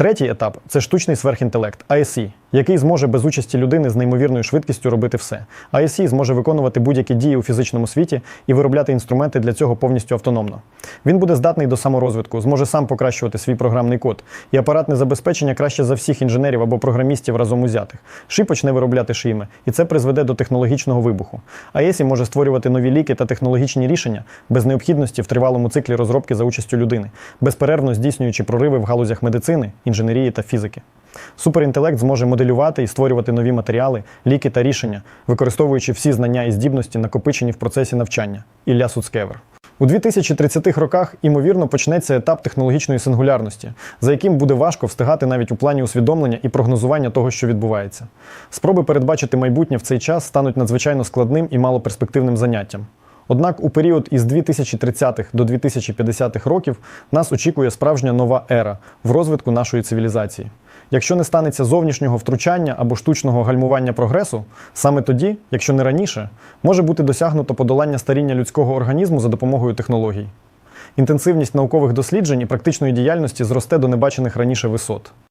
Третій етап це штучний сверхінтелект ASE, який зможе без участі людини з неймовірною швидкістю робити все. ASE зможе виконувати будь-які дії у фізичному світі і виробляти інструменти для цього повністю автономно. Він буде здатний до саморозвитку, зможе сам покращувати свій програмний код, і апаратне забезпечення краще за всіх інженерів або програмістів разом узятих. Ши почне виробляти шийми, і це призведе до технологічного вибуху. ASE може створювати нові ліки та технологічні рішення без необхідності в тривалому циклі розробки за участю людини, безперервно здійснюючи прориви в галузях медицини, інженерії та фізики. Суперінтелект зможе моделювати і створювати нові матеріали, ліки та рішення, використовуючи всі знання і здібності, накопичені в процесі навчання. Ілля Суцкевер. У 2030-х роках, ймовірно, почнеться етап технологічної сингулярності, за яким буде важко встигати навіть у плані усвідомлення і прогнозування того, що відбувається. Спроби передбачити майбутнє в цей час стануть надзвичайно складним і малоперспективним заняттям. Однак у період із 2030-х до 2050-х років нас очікує справжня нова ера в розвитку нашої цивілізації. Якщо не станеться зовнішнього втручання або штучного гальмування прогресу, саме тоді, якщо не раніше, може бути досягнуто подолання старіння людського організму за допомогою технологій. Інтенсивність наукових досліджень і практичної діяльності зросте до небачених раніше висот.